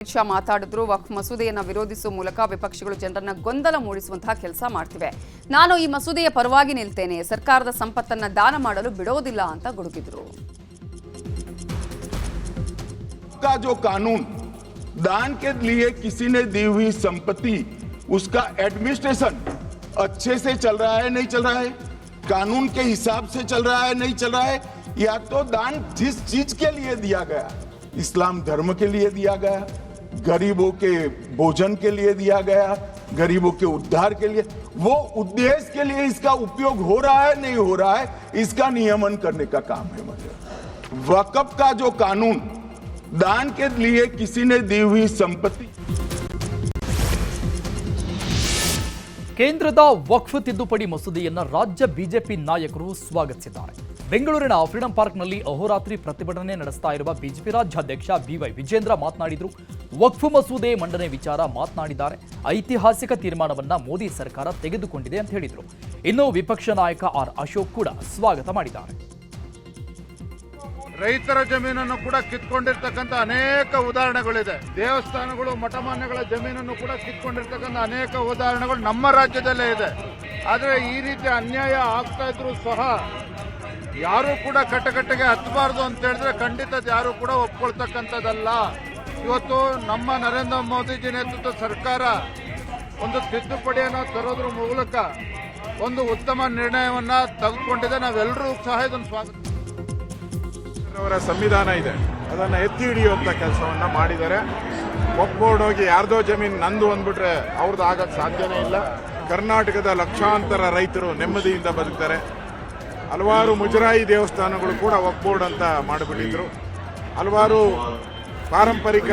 ಅಮಿತ್ ಶಾ ಮಾತಾಡಿದ್ರು ವಕ್ಫ್ ಮಸೂದೆಯನ್ನ ವಿರೋಧಿಸುವ ಮೂಲಕ ವಿಪಕ್ಷಗಳು ಜನರನ್ನ ಗೊಂದಲ ಮೂಡಿಸುವಂತಹ ಕೆಲಸ ಮಾಡ್ತಿವೆ ನಾನು ಈ ಮಸೂದೆಯ ಪರವಾಗಿ ನಿಲ್ತೇನೆ ಸರ್ಕಾರದ ಸಂಪತ್ತನ್ನ ದಾನ ಮಾಡಲು ಬಿಡೋದಿಲ್ಲ ಅಂತ ಗುಡುಗಿದ್ರು का जो कानून दान के लिए किसी ने दी हुई संपत्ति उसका एडमिनिस्ट्रेशन अच्छे से चल रहा है नहीं चल रहा है कानून के हिसाब से चल रहा है नहीं चल रहा है या तो दान जिस चीज के लिए दिया गया इस्लाम धर्म के लिए दिया गया गरीबों के भोजन के लिए दिया गया गरीबों के उद्धार के लिए वो उद्देश्य के लिए इसका उपयोग हो रहा है नहीं हो रहा है इसका नियमन करने का काम है मुझे वकफ का जो कानून दान के लिए किसी ने दी हुई संपत्ति ಕೇಂದ್ರದ ವಕ್ಫ್ ತಿದ್ದುಪಡಿ ಮಸೂದೆಯನ್ನ ರಾಜ್ಯ ಬಿಜೆಪಿ ನಾಯಕರು ಸ್ವಾಗತಿಸಿದ್ದಾರೆ ಬೆಂಗಳೂರಿನ ಫ್ರೀಡಂ ಪಾರ್ಕ್ನಲ್ಲಿ ಅಹೋರಾತ್ರಿ ಪ್ರತಿಭಟನೆ ನಡೆಸ್ತಾ ಇರುವ ಬಿಜೆಪಿ ರಾಜ್ಯಾಧ್ಯಕ್ಷ ಬಿವೈ ವಿಜೇಂದ್ರ ಮಾತನಾಡಿದರು ವಕ್ಫ್ ಮಸೂದೆ ಮಂಡನೆ ವಿಚಾರ ಮಾತನಾಡಿದ್ದಾರೆ. ಐತಿಹಾಸಿಕ ತೀರ್ಮಾನವನ್ನ ಮೋದಿ ಸರ್ಕಾರ ತೆಗೆದುಕೊಂಡಿದೆ ಅಂತ ಹೇಳಿದರು. ಇನ್ನು ವಿಪಕ್ಷ ನಾಯಕ ಆರ್ ಅಶೋಕ್ ಕೂಡ ಸ್ವಾಗತ ಮಾಡಿದ್ದಾರೆ. ರೈತರ ಜಮೀನನ್ನು ಕೂಡ ಕಿತ್ಕೊಂಡಿರ್ತಕ್ಕಂಥ ಅನೇಕ ಉದಾಹರಣೆಗಳಿದೆ. ದೇವಸ್ಥಾನಗಳು, ಮಠಮಾನ್ಯಗಳ ಜಮೀನನ್ನು ಕೂಡ ಕಿತ್ಕೊಂಡಿರ್ತಕ್ಕಂಥ ಅನೇಕ ಉದಾಹರಣೆಗಳು ನಮ್ಮ ರಾಜ್ಯದಲ್ಲೇ ಇದೆ. ಆದರೆ ಈ ರೀತಿ ಅನ್ಯಾಯ ಆಗ್ತಾ ಇದ್ರು ಸಹ ಯಾರು ಕೂಡ ಕಟ್ಟಕಟ್ಟೆಗೆ ಹತ್ತಬಾರ್ದು ಅಂತ ಹೇಳಿದ್ರೆ ಖಂಡಿತ ಯಾರು ಕೂಡ ಒಪ್ಕೊಳ್ತಕ್ಕಂಥದ್ದಲ್ಲ. ಇವತ್ತು ನಮ್ಮ ನರೇಂದ್ರ ಮೋದಿಜಿ ನೇತೃತ್ವದ ಸರ್ಕಾರ ಒಂದು ತಿದ್ದುಪಡಿಯನ್ನು ತರೋದ್ರ ಮೂಲಕ ಒಂದು ಉತ್ತಮ ನಿರ್ಣಯವನ್ನು ತೆಗೆದುಕೊಂಡಿದೆ. ನಾವೆಲ್ಲರೂ ಸಹ ಇದನ್ನು ಸ್ವಾಗತ ಅವರ ಸಂವಿಧಾನ ಇದೆ. ಅದನ್ನು ಎತ್ತಿ ಹಿಡಿಯುವಂಥ ಕೆಲಸವನ್ನ ಮಾಡಿದ್ದಾರೆ. ಒಪ್ಪೋರ್ಡ್ ಹೋಗಿ ಯಾರ್ದೋ ಜಮೀನು ನಂದು ಅಂದ್ಬಿಟ್ರೆ ಅವ್ರದ್ದು ಆಗೋಕ್ಕೆ ಸಾಧ್ಯನೇ ಇಲ್ಲ. ಕರ್ನಾಟಕದ ಲಕ್ಷಾಂತರ ರೈತರು ನೆಮ್ಮದಿಯಿಂದ ಬದುಕ್ತಾರೆ. ಹಲವಾರು ಮುಜರಾಯಿ ದೇವಸ್ಥಾನಗಳು ಕೂಡ ಒಪ್ಪೋರ್ಡ್ ಅಂತ ಮಾಡಿಬಿಟ್ಟಿದ್ರು. ಹಲವಾರು ಪಾರಂಪರಿಕ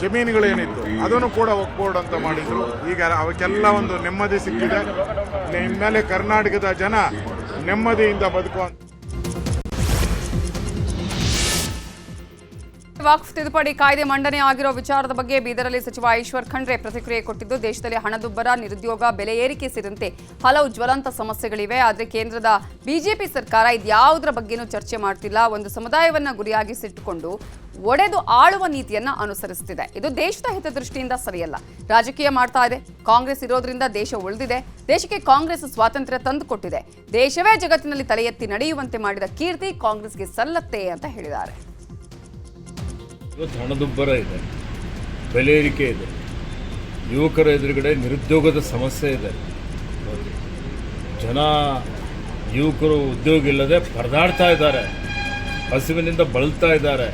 ಜಮೀನುಗಳೇನಿತ್ತು, ಅದನ್ನು ಕೂಡ ಒಕ್ಬೋರ್ಡ್ ಅಂತ ಮಾಡಿದ್ರು. ಈಗ ಅವಕ್ಕೆಲ್ಲ ಒಂದು ನೆಮ್ಮದಿ ಸಿಕ್ಕಿದೆ. ಇನ್ಮೇಲೆ ಕರ್ನಾಟಕದ ಜನ ನೆಮ್ಮದಿಯಿಂದ ಬದುಕುವಂತ ವಕ್ಫ್ ತಿದ್ದುಪಡಿ ಕಾಯ್ದೆ ಮಂಡನೆ ಆಗಿರೋ ವಿಚಾರದ ಬಗ್ಗೆ ಬೀದರಲ್ಲಿ ಸಚಿವ ಈಶ್ವರ್ ಖಂಡ್ರೆ ಪ್ರತಿಕ್ರಿಯೆ ಕೊಟ್ಟಿದ್ದು, ದೇಶದಲ್ಲಿ ಹಣದುಬ್ಬರ, ನಿರುದ್ಯೋಗ, ಬೆಲೆ ಏರಿಕೆ ಸೇರಿದಂತೆ ಹಲವು ಜ್ವಲಂತ ಸಮಸ್ಯೆಗಳಿವೆ. ಆದರೆ ಕೇಂದ್ರದ ಬಿಜೆಪಿ ಸರ್ಕಾರ ಇದ್ಯಾವುದರ ಬಗ್ಗೆನೂ ಚರ್ಚೆ ಮಾಡ್ತಿಲ್ಲ. ಒಂದು ಸಮುದಾಯವನ್ನ ಗುರಿಯಾಗಿಸಿಟ್ಟುಕೊಂಡು ಒಡೆದು ಆಳುವ ನೀತಿಯನ್ನ ಅನುಸರಿಸುತ್ತಿದೆ ಇದು ದೇಶದ ಹಿತದೃಷ್ಟಿಯಿಂದ ಸರಿಯಲ್ಲ. ರಾಜಕೀಯ ಮಾಡ್ತಾ ಇದೆ. ಕಾಂಗ್ರೆಸ್ ಇರೋದ್ರಿಂದ ದೇಶ ಉಳಿದಿದೆ. ದೇಶಕ್ಕೆ ಕಾಂಗ್ರೆಸ್ ಸ್ವಾತಂತ್ರ್ಯ ತಂದುಕೊಟ್ಟಿದೆ. ದೇಶವೇ ಜಗತ್ತಿನಲ್ಲಿ ತಲೆ ಎತ್ತಿ ನಡೆಯುವಂತೆ ಮಾಡಿದ ಕೀರ್ತಿ ಕಾಂಗ್ರೆಸ್ಗೆ ಸಲ್ಲತ್ತೆ ಅಂತ ಹೇಳಿದ್ದಾರೆ. ಇವತ್ತು ಹಣದುಬ್ಬರ ಇದೆ. ಬೆಲೆ ಏರಿಕೆ ಇದೆ. ಯುವಕರ ಎದುರುಗಡೆ ನಿರುದ್ಯೋಗದ ಸಮಸ್ಯೆ ಇದೆ. ಜನ ಯುವಕರು ಉದ್ಯೋಗ ಇಲ್ಲದೆ ಪರದಾಡ್ತಾ ಇದ್ದಾರೆ. ಹಸಿವಿನಿಂದ ಬಳಲ್ತಾ ಇದ್ದಾರೆ.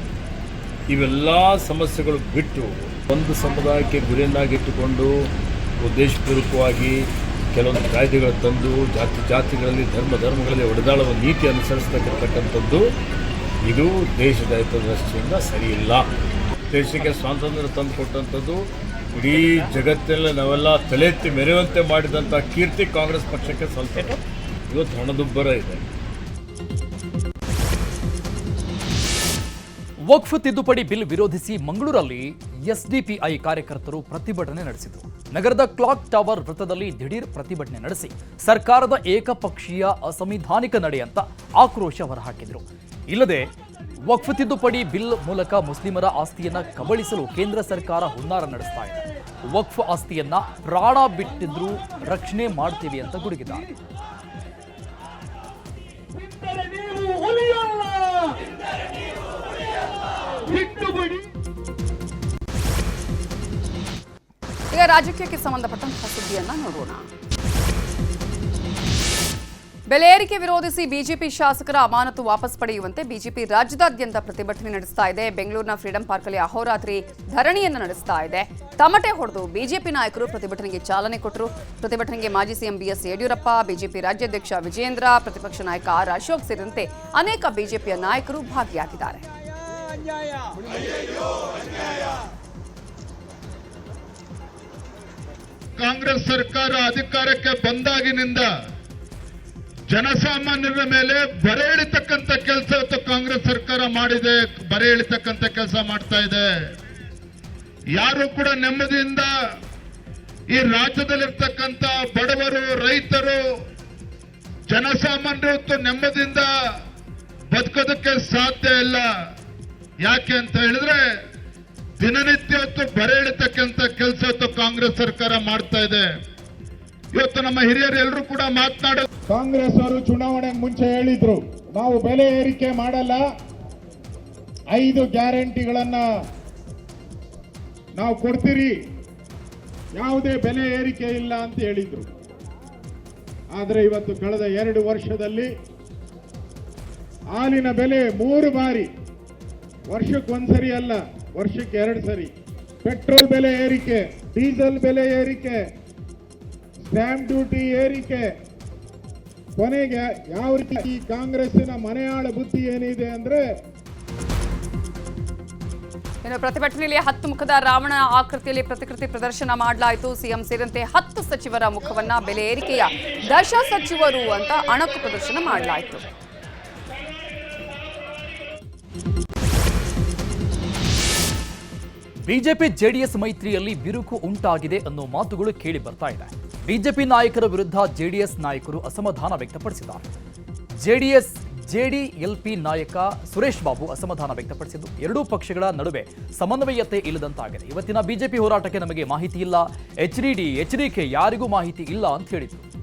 ಇವೆಲ್ಲ ಸಮಸ್ಯೆಗಳು ಬಿಟ್ಟು ಒಂದು ಸಮುದಾಯಕ್ಕೆ ಗುರಿಯನ್ನಾಗಿಟ್ಟುಕೊಂಡು ಉದ್ದೇಶಪೂರ್ವಕವಾಗಿ ಕೆಲವೊಂದು ಕಾಯ್ದೆಗಳು ತಂದು ಜಾತಿ ಜಾತಿಗಳಲ್ಲಿ, ಧರ್ಮ ಧರ್ಮಗಳಲ್ಲಿ ಒಡೆದಾಳುವ ನೀತಿ ಅನುಸರಿಸ್ತಕ್ಕಂಥದ್ದು ಇದು ದೇಶದ ಹಿತದೃಷ್ಟಿಯಿಂದ ಸರಿಯಿಲ್ಲ. ದೇಶಕ್ಕೆ ಸ್ವಾತಂತ್ರ್ಯ ತಂದು ಕೊಟ್ಟಂಥದ್ದು ಇಡೀ ಜಗತ್ತಿನಲ್ಲಿ ನಾವೆಲ್ಲ ತಲೆತ್ತಿ ಮೆರೆಯುವಂತೆ ಮಾಡಿದಂಥ ಕೀರ್ತಿ ಕಾಂಗ್ರೆಸ್ ಪಕ್ಷಕ್ಕೆ ಸ್ವಲ್ಪ ಇವತ್ತು ಹಣದುಬ್ಬರ ಇದೆ. ವಕ್ಫ್ ತಿದ್ದುಪಡಿ ಬಿಲ್ ವಿರೋಧಿಸಿ ಮಂಗಳೂರಲ್ಲಿ ಎಸ್ಡಿಪಿಐ ಕಾರ್ಯಕರ್ತರು ಪ್ರತಿಭಟನೆ ನಡೆಸಿದರು. ನಗರದ ಕ್ಲಾಕ್ ಟವರ್ ವೃತ್ತದಲ್ಲಿ ದಿಢೀರ್ ಪ್ರತಿಭಟನೆ ನಡೆಸಿ ಸರ್ಕಾರದ ಏಕಪಕ್ಷೀಯ ಅಸಂವಿಧಾನಿಕ ನಡೆ ಅಂತ ಆಕ್ರೋಶ ಹೊರಹಾಕಿದರು. ಇಲ್ಲದೆ ವಕ್ಫ್ ತಿದ್ದುಪಡಿ ಬಿಲ್ ಮೂಲಕ ಮುಸ್ಲಿಮರ ಆಸ್ತಿಯನ್ನ ಕಬಳಿಸಲು ಕೇಂದ್ರ ಸರ್ಕಾರ ಹುನ್ನಾರ ನಡೆಸ್ತಾ ಇದೆ. ವಕ್ಫ್ ಆಸ್ತಿಯನ್ನ ಪ್ರಾಣ ಬಿಟ್ಟಿದ್ರು ರಕ್ಷಣೆ ಮಾಡ್ತೀವಿ ಅಂತ ಗುಡುಗಿದ್ದಾರೆ. ಈಗ ರಾಜಕೀಯಕ್ಕೆ ಸಂಬಂಧಪಟ್ಟಂತಹ ಸುದ್ದಿಯನ್ನ ನೋಡೋಣ. ಬೆಲೆ ಏರಿಕೆ ವಿರೋಧಿಸಿ ಬಿಜೆಪಿ ಶಾಸಕರ ಅಮಾನತು ವಾಪಸ್ ಪಡೆಯುವಂತೆ ಬಿಜೆಪಿ ರಾಜ್ಯದಾದ್ಯಂತ ಪ್ರತಿಭಟನೆ ನಡೆಸ್ತಾ ಇದೆ. ಬೆಂಗಳೂರಿನ ಫ್ರೀಡಂ ಪಾರ್ಕಲ್ಲಿ ಅಹೋರಾತ್ರಿ ಧರಣಿಯನ್ನು ನಡೆಸ್ತಾ ಇದೆ. ತಮಟೆ ಹೊಡೆದು ಬಿಜೆಪಿ ನಾಯಕರು ಪ್ರತಿಭಟನೆಗೆ ಚಾಲನೆ ಕೊಟ್ಟರು. ಪ್ರತಿಭಟನೆಗೆ ಮಾಜಿ ಸಿಎಂ ಬಿಎಸ್ ಯಡಿಯೂರಪ್ಪ, ಬಿಜೆಪಿ ರಾಜ್ಯಾಧ್ಯಕ್ಷ ವಿಜೇಂದ್ರ ಪ್ರತಿಪಕ್ಷ ನಾಯಕ ಆರ್ ಅಶೋಕ್ ಸೇರಿದಂತೆ ಅನೇಕ ಬಿಜೆಪಿಯ ನಾಯಕರು ಭಾಗಿಯಾಗಿದ್ದಾರೆ. ಕಾಂಗ್ರೆಸ್ ಸರ್ಕಾರ ಅಧಿಕಾರಕ್ಕೆ ಬಂದಾಗಿನಿಂದ ಜನಸಾಮಾನ್ಯರ ಮೇಲೆ ಬರೆ ಎಳಿತಕ್ಕಂಥ ಕೆಲಸ ಕಾಂಗ್ರೆಸ್ ಸರ್ಕಾರ ಮಾಡಿದೆ, ಬರೆ ಎಳಿತಕ್ಕಂಥ ಕೆಲಸ ಮಾಡ್ತಾ ಇದೆ. ಯಾರು ಕೂಡ ನೆಮ್ಮದಿಯಿಂದ ಈ ರಾಜ್ಯದಲ್ಲಿರ್ತಕ್ಕಂಥ ಬಡವರು, ರೈತರು, ಜನಸಾಮಾನ್ಯರು ಇವತ್ತು ನೆಮ್ಮದಿಯಿಂದ ಬದುಕೋದಕ್ಕೆ ಸಾಧ್ಯ ಇಲ್ಲ. ಯಾಕೆ ಅಂತ ಹೇಳಿದ್ರೆ, ದಿನನಿತ್ಯ ಹೊತ್ತು ಬರೆ ಎಳಿತಕ್ಕಂಥ ಕೆಲಸ ಇವತ್ತು ಕಾಂಗ್ರೆಸ್ ಸರ್ಕಾರ ಮಾಡ್ತಾ ಇದೆ. ಇವತ್ತು ನಮ್ಮ ಹಿರಿಯರು ಎಲ್ಲರೂ ಕೂಡ ಮಾತನಾಡ ಕಾಂಗ್ರೆಸ್ ಅವರು ಚುನಾವಣೆಗೆ ಮುಂಚೆ ಹೇಳಿದ್ರು, ನಾವು ಬೆಲೆ ಏರಿಕೆ ಮಾಡಲ್ಲ, ಐದು ಗ್ಯಾರಂಟಿಗಳನ್ನ ನಾವು ಕೊಡ್ತೀರಿ, ಯಾವುದೇ ಬೆಲೆ ಏರಿಕೆ ಇಲ್ಲ ಅಂತ ಹೇಳಿದ್ರು. ಆದರೆ ಇವತ್ತು ಕಳೆದ ಎರಡು ವರ್ಷದಲ್ಲಿ ಹಾಲಿನ ಬೆಲೆ ಮೂರು ಬಾರಿ ವರ್ಷಕ್ಕೆ ಒಂದ್ಸರಿ ಅಲ್ಲ, ವರ್ಷಕ್ಕೆ ಎರಡು ಸರಿ. ಪೆಟ್ರೋಲ್ ಬೆಲೆ ಏರಿಕೆ, ಡೀಸೆಲ್ ಬೆಲೆ ಏರಿಕೆ ಸ್ಟ್ಯಾಂಪ್ ಡ್ಯೂಟಿ ಏರಿಕೆ. ಕೊನೆಗೆ ಯಾವ ರೀತಿ ಈ ಕಾಂಗ್ರೆಸ್ಸಿನ ಮನೆಯಾಳ ಬುದ್ಧಿ ಏನಿದೆ ಅಂದ್ರೆ ಇನ್ನು ಪ್ರತಿಭಟನೆಯಲ್ಲಿ ಹತ್ತು ಮುಖದ ರಾವಣ ಆಕೃತಿಯಲ್ಲಿ ಪ್ರತಿಕೃತಿ ಪ್ರದರ್ಶನ ಮಾಡಲಾಯಿತು. ಸಿಎಂ ಸೇರಿದಂತೆ ಹತ್ತು ಸಚಿವರ ಮುಖವನ್ನ ಬೆಲೆ ಏರಿಕೆಯ ದಶ ಸಚಿವರು ಅಂತ ಅಣಕು ಪ್ರದರ್ಶನ ಮಾಡಲಾಯಿತು. ಬಿಜೆಪಿ ಜೆಡಿಎಸ್ ಮೈತ್ರಿಯಲ್ಲಿ ಬಿರುಕು ಉಂಟಾಗಿದೆ ಅನ್ನೋ ಮಾತುಗಳು ಕೇಳಿ ಬರ್ತಾ ಇದೆ. ಬಿಜೆಪಿ ನಾಯಕರ ವಿರುದ್ಧ ಜೆಡಿಎಸ್ ನಾಯಕರು ಅಸಮಾಧಾನ ವ್ಯಕ್ತಪಡಿಸಿದ್ದಾರೆ. ಜೆಡಿಎಸ್, ಜೆಡಿಎಲ್ಪಿ ನಾಯಕ ಸುರೇಶ್ ಬಾಬು ಅಸಮಾಧಾನ ವ್ಯಕ್ತಪಡಿಸಿದ್ದು, ಎರಡೂ ಪಕ್ಷಗಳ ನಡುವೆ ಸಮನ್ವಯತೆ ಇಲ್ಲದಂತಾಗಿದೆ. ಇವತ್ತಿನ ಬಿಜೆಪಿ ಹೋರಾಟಕ್ಕೆ ನಮಗೆ ಮಾಹಿತಿ ಇಲ್ಲ. H D H D K ಯಾರಿಗೂ ಮಾಹಿತಿ ಇಲ್ಲ ಅಂತ ಹೇಳಿದ್ರು.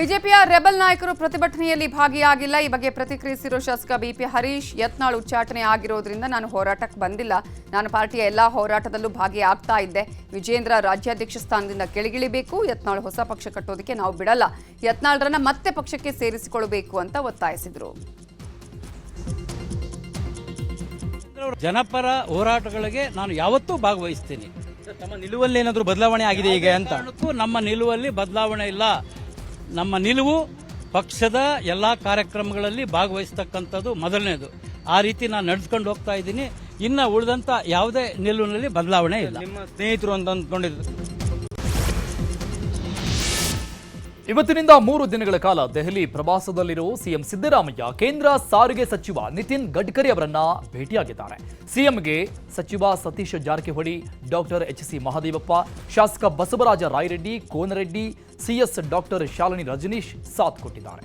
ಬಿಜೆಪಿಯ ರೆಬಲ್ ನಾಯಕರು ಪ್ರತಿಭಟನೆಯಲ್ಲಿ ಭಾಗಿಯಾಗಿಲ್ಲ. ಈ ಬಗ್ಗೆ ಪ್ರತಿಕ್ರಿಯಿಸಿರುವ ಶಾಸಕ ಬಿಪಿ ಹರೀಶ್ ಯತ್ನಾಳ್ ಉಚ್ಚಾಟನೆ ಆಗಿರೋದ್ರಿಂದ ನಾನು ಹೋರಾಟಕ್ಕೆ ಬಂದಿಲ್ಲ. ನಾನು ಪಾರ್ಟಿಯ ಎಲ್ಲಾ ಹೋರಾಟದಲ್ಲೂ ಭಾಗಿಯಾಗ್ತಾ ಇದ್ದೆ. ವಿಜೇಂದ್ರ ರಾಜ್ಯಾಧ್ಯಕ್ಷ ಸ್ಥಾನದಿಂದ ಕೆಳಗಿಳಿಬೇಕು ಯತ್ನಾಳ್ ಹೊಸ ಪಕ್ಷ ಕಟ್ಟೋದಕ್ಕೆ ನಾವು ಬಿಡಲ್ಲ. ಯತ್ನಾಳ್ರನ್ನ ಮತ್ತೆ ಪಕ್ಷಕ್ಕೆ ಸೇರಿಸಿಕೊಳ್ಳಬೇಕು ಅಂತ ಒತ್ತಾಯಿಸಿದರು. ಜನಪರ ಹೋರಾಟಗಳಿಗೆ ನಾನು ಯಾವತ್ತೂ ಭಾಗವಹಿಸ್ತೀನಿ. ತಮ್ಮ ನಿಲುವಲ್ಲಿ ಏನಾದರೂ ಬದಲಾವಣೆ ಆಗಿದೆ ಈಗ ಅಂತ. ನಮ್ಮ ನಿಲುವಲ್ಲಿ ಬದಲಾವಣೆ ಇಲ್ಲ. ನಮ್ಮ ನಿಲುವು ಪಕ್ಷದ ಎಲ್ಲ ಕಾರ್ಯಕ್ರಮಗಳಲ್ಲಿ ಭಾಗವಹಿಸ್ತಕ್ಕಂಥದ್ದು ಮೊದಲನೇದು. ಆ ರೀತಿ ನಾನು ನಡೆಸ್ಕೊಂಡು ಹೋಗ್ತಾ ಇದ್ದೀನಿ. ಇನ್ನು ಉಳಿದಂಥ ಯಾವುದೇ ನಿಲುವಿನಲ್ಲಿ ಬದಲಾವಣೆ ಇಲ್ಲ. ನಿಮ್ಮ ಸ್ನೇಹಿತರು ಅಂತ ಅಂದ್ಕೊಂಡಿದ್ರು ಇವತ್ತಿನಿಂದ ಮೂರು ದಿನಗಳ ಕಾಲ ದೆಹಲಿ ಪ್ರವಾಸದಲ್ಲಿರುವ ಸಿಎಂ ಸಿದ್ದರಾಮಯ್ಯ ಕೇಂದ್ರ ಸಾರಿಗೆ ಸಚಿವ ನಿತಿನ್ ಗಡ್ಕರಿ ಅವರನ್ನ ಭೇಟಿಯಾಗಿದ್ದಾರೆ. ಸಿಎಂಗೆ ಸಚಿವ Satish Jarkiholi, doctor H C Mahadevappa, ಶಾಸಕ ಬಸವರಾಜ ರಾಯರೆಡ್ಡಿ, ಕೋನರೆಡ್ಡಿ ಸಿಎಸ್ ಡಾಕ್ಟರ್ ಶಾಲಿನಿ ರಜನೀಶ್ ಸಾಥ್ ಕೊಟ್ಟಿದ್ದಾರೆ.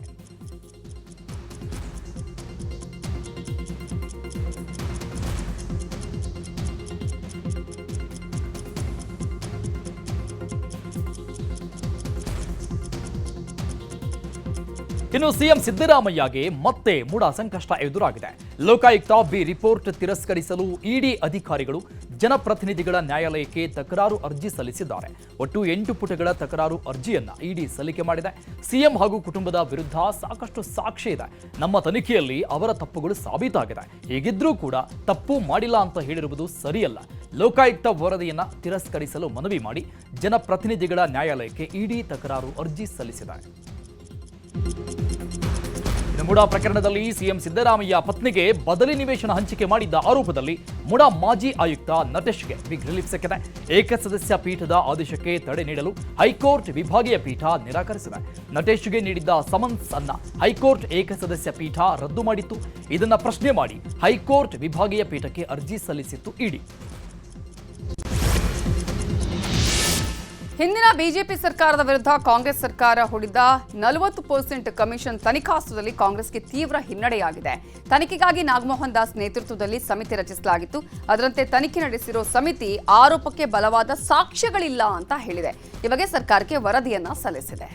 ಇನ್ನು ಸಿಎಂ ಸಿದ್ದರಾಮಯ್ಯಗೆ ಮತ್ತೆ ಮೂಡ ಸಂಕಷ್ಟ ಎದುರಾಗಿದೆ. ಲೋಕಾಯುಕ್ತ ಬಿ ರಿಪೋರ್ಟ್ ತಿರಸ್ಕರಿಸಲು ಇಡಿ ಅಧಿಕಾರಿಗಳು ಜನಪ್ರತಿನಿಧಿಗಳ ನ್ಯಾಯಾಲಯಕ್ಕೆ ತಕರಾರು ಅರ್ಜಿ ಸಲ್ಲಿಸಿದ್ದಾರೆ. ಒಟ್ಟು ಎಂಟು ಪುಟಗಳ ತಕರಾರು ಅರ್ಜಿಯನ್ನ ಇಡಿ ಸಲ್ಲಿಕೆ ಮಾಡಿದೆ. ಸಿಎಂ ಹಾಗೂ ಕುಟುಂಬದ ವಿರುದ್ಧ ಸಾಕಷ್ಟು ಸಾಕ್ಷಿ ಇದೆ. ನಮ್ಮ ತನಿಖೆಯಲ್ಲಿ ಅವರ ತಪ್ಪುಗಳು ಸಾಬೀತಾಗಿದೆ. ಹೀಗಿದ್ರೂ ಕೂಡ ತಪ್ಪು ಮಾಡಿಲ್ಲ ಅಂತ ಹೇಳಿರುವುದು ಸರಿಯಲ್ಲ. ಲೋಕಾಯುಕ್ತ ವರದಿಯನ್ನ ತಿರಸ್ಕರಿಸಲು ಮನವಿ ಮಾಡಿ ಜನಪ್ರತಿನಿಧಿಗಳ ನ್ಯಾಯಾಲಯಕ್ಕೆ ಇಡಿ ತಕರಾರು ಅರ್ಜಿ ಸಲ್ಲಿಸಿದ್ದಾರೆ. ಮುಡಾ ಪ್ರಕರಣದಲ್ಲಿ ಸಿಎಂ ಸಿದ್ದರಾಮಯ್ಯ ಪತ್ನಿಗೆ ಬದಲಿ ನಿವೇಶನ ಹಂಚಿಕೆ ಮಾಡಿದ್ದ ಆರೋಪದಲ್ಲಿ ಮುಡಾ ಮಾಜಿ ಆಯುಕ್ತ ನಟೇಶ್ಗೆ ಬಿಗ್ ರಿಲೀಫ್ ಸಿಕ್ಕಿದೆ. ಏಕಸದಸ್ಯ ಪೀಠದ ಆದೇಶಕ್ಕೆ ತಡೆ ನೀಡಲು ಹೈಕೋರ್ಟ್ ವಿಭಾಗೀಯ ಪೀಠ ನಿರಾಕರಿಸಿದೆ. ನಟೇಶ್ಗೆ ನೀಡಿದ್ದ ಸಮನ್ಸ್ ಅನ್ನ ಹೈಕೋರ್ಟ್ ಏಕಸದಸ್ಯ ಪೀಠ ರದ್ದು ಮಾಡಿತ್ತು. ಇದನ್ನ ಪ್ರಶ್ನೆ ಮಾಡಿ ಹೈಕೋರ್ಟ್ ವಿಭಾಗೀಯ ಪೀಠಕ್ಕೆ ಅರ್ಜಿ ಸಲ್ಲಿಸಿತ್ತು ಇಡಿ. ಹಿಂದಿನ ಬಿಜೆಪಿ ಸರ್ಕಾರದ ವಿರುದ್ಧ ಕಾಂಗ್ರೆಸ್ ಸರ್ಕಾರ ಹೂಡಿದ್ದ ನಲವತ್ತು ಪರ್ಸೆಂಟ್ ಕಮಿಷನ್ ತನಿಖಾಸ್ತ್ರದಲ್ಲಿ ಕಾಂಗ್ರೆಸ್ಗೆ ತೀವ್ರ ಹಿನ್ನಡೆಯಾಗಿದೆ. ತನಿಖೆಗಾಗಿ ನಾಗಮೋಹನ್ ದಾಸ್ ನೇತೃತ್ವದಲ್ಲಿ ಸಮಿತಿ ರಚಿಸಲಾಗಿತ್ತು. ಅದರಂತೆ ತನಿಖೆ ನಡೆಸಿರೋ ಸಮಿತಿ ಆರೋಪಕ್ಕೆ ಬಲವಾದ ಸಾಕ್ಷ್ಯಗಳಿಲ್ಲ ಅಂತ ಹೇಳಿದೆ. ಈ ಬಗ್ಗೆ ಸರ್ಕಾರಕ್ಕೆ ವರದಿಯನ್ನ ಸಲ್ಲಿಸಿದೆ.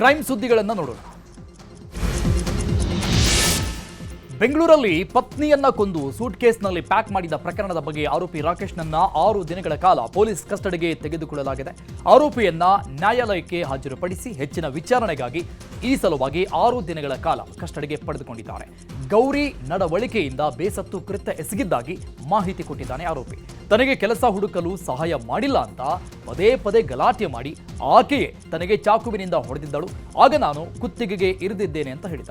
ಕ್ರೈಮ್ ಸುದ್ದಿಗಳನ್ನು ನೋಡೋಣ. ಬೆಂಗಳೂರಲ್ಲಿ ಪತ್ನಿಯನ್ನ ಕೊಂದು ಸೂಟ್ ಕೇಸ್ನಲ್ಲಿ ಪ್ಯಾಕ್ ಮಾಡಿದ ಪ್ರಕರಣದ ಬಗ್ಗೆ ಆರೋಪಿ ರಾಕೇಶ್ನನ್ನ ಆರು ದಿನಗಳ ಕಾಲ ಪೊಲೀಸ್ ಕಸ್ಟಡಿಗೆ ತೆಗೆದುಕೊಳ್ಳಲಾಗಿದೆ. ಆರೋಪಿಯನ್ನ ನ್ಯಾಯಾಲಯಕ್ಕೆ ಹಾಜರುಪಡಿಸಿ ಹೆಚ್ಚಿನ ವಿಚಾರಣೆಗಾಗಿ ಈ ಸಲುವಾಗಿ ಆರು ದಿನಗಳ ಕಾಲ ಕಸ್ಟಡಿಗೆ ಪಡೆದುಕೊಂಡಿದ್ದಾರೆ. ಗೌರಿ ನಡವಳಿಕೆಯಿಂದ ಬೇಸತ್ತು ಕೃತ್ಯ ಎಸಗಿದ್ದಾಗಿ ಮಾಹಿತಿ ಕೊಟ್ಟಿದ್ದಾನೆ ಆರೋಪಿ. ತನಗೆ ಕೆಲಸ ಹುಡುಕಲು ಸಹಾಯ ಮಾಡಿಲ್ಲ ಅಂತ ಪದೇ ಪದೇ ಗಲಾಟೆ ಮಾಡಿ ಆಕೆಯೇ ತನಗೆ ಚಾಕುವಿನಿಂದ ಹೊಡೆದಿದ್ದಳು. ಆಗ ನಾನು ಕುತ್ತಿಗೆಗೆ ಇರಿದಿದ್ದೇನೆ ಅಂತ ಹೇಳಿದ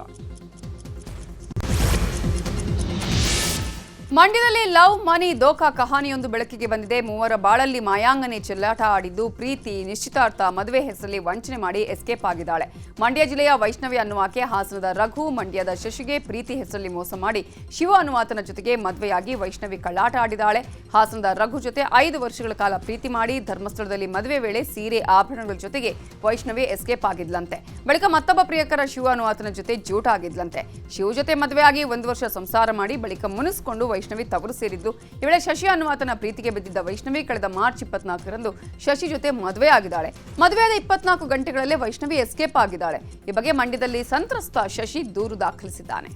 ಮಂಡ್ಯದಲ್ಲಿ ಲವ್ ಮನಿ ದೋಖಾ ಕಹಾನಿಯೊಂದು ಬೆಳಕಿಗೆ ಬಂದಿದೆ. ಮೂವರ ಬಾಳಲ್ಲಿ ಮಾಯಾಂಗನೆ ಚೆಲ್ಲಾಟ ಆಡಿದ್ದು ಪ್ರೀತಿ, ನಿಶ್ಚಿತಾರ್ಥ ಮದುವೆ ಹೆಸರಲ್ಲಿ ವಂಚನೆ ಮಾಡಿ ಎಸ್ಕೇಪ್ ಆಗಿದ್ದಾಳೆ. ಮಂಡ್ಯ ಜಿಲ್ಲೆಯ ವೈಷ್ಣವಿ ಅನ್ನುವಾಕೆ ಹಾಸನದ ರಘು, ಮಂಡ್ಯದ ಶಶಿಗೆ ಪ್ರೀತಿ ಹೆಸರಲ್ಲಿ ಮೋಸ ಮಾಡಿ ಶಿವ ಅನುವಾತನ ಜೊತೆಗೆ ಮದುವೆಯಾಗಿ ವೈಷ್ಣವಿ ಕಳ್ಳಾಟ ಆಡಿದ್ದಾಳೆ. ಹಾಸನದ ರಘು ಜೊತೆ ಐದು ವರ್ಷಗಳ ಕಾಲ ಪ್ರೀತಿ ಮಾಡಿ ಧರ್ಮಸ್ಥಳದಲ್ಲಿ ಮದುವೆ ವೇಳೆ ಸೀರೆ ಆಭರಣಗಳ ಜೊತೆಗೆ ವೈಷ್ಣವಿ ಎಸ್ಕೇಪ್ ಆಗಿದ್ಲಂತೆ. ಬಳಿಕ ಮತ್ತೊಬ್ಬ ಪ್ರಿಯಕರ ಶಿವ ಅನುವಾತನ ಜೊತೆ ಜೂಟ ಆಗಿದ್ಲಂತೆ ಶಿವ ಜೊತೆ ಮದುವೆಯಾಗಿ ಒಂದು ವರ್ಷ ಸಂಸಾರ ಮಾಡಿ ಬಳಿಕ ಮುನಿಸ್ಕೊಂಡು ವೈಷ್ಣವಿ ತವರು ಸೇರಿದ್ದು. ಈ ವೇಳೆ ಶಶಿ ಅನ್ನುವಾತನ ಪ್ರೀತಿಗೆ ಬಿದ್ದಿದ್ದ ವೈಷ್ಣವಿ ಕಳೆದ ಮಾರ್ಚ್ ಇಪ್ಪತ್ನಾಲ್ಕರಂದು ಶಶಿ ಜೊತೆ ಮದುವೆ ಆಗಿದ್ದಾಳೆ. ಮದುವೆಯಾದ ಇಪ್ಪತ್ನಾಲ್ಕು ಗಂಟೆಗಳಲ್ಲೇ ವೈಷ್ಣವಿ ಎಸ್ಕೇಪ್ ಆಗಿದ್ದಾಳೆ. ಈ ಬಗ್ಗೆ ಮಂಡ್ಯದಲ್ಲಿ ಸಂತ್ರಸ್ತ ಶಶಿ ದೂರು ದಾಖಲಿಸಿದ್ದಾನೆ.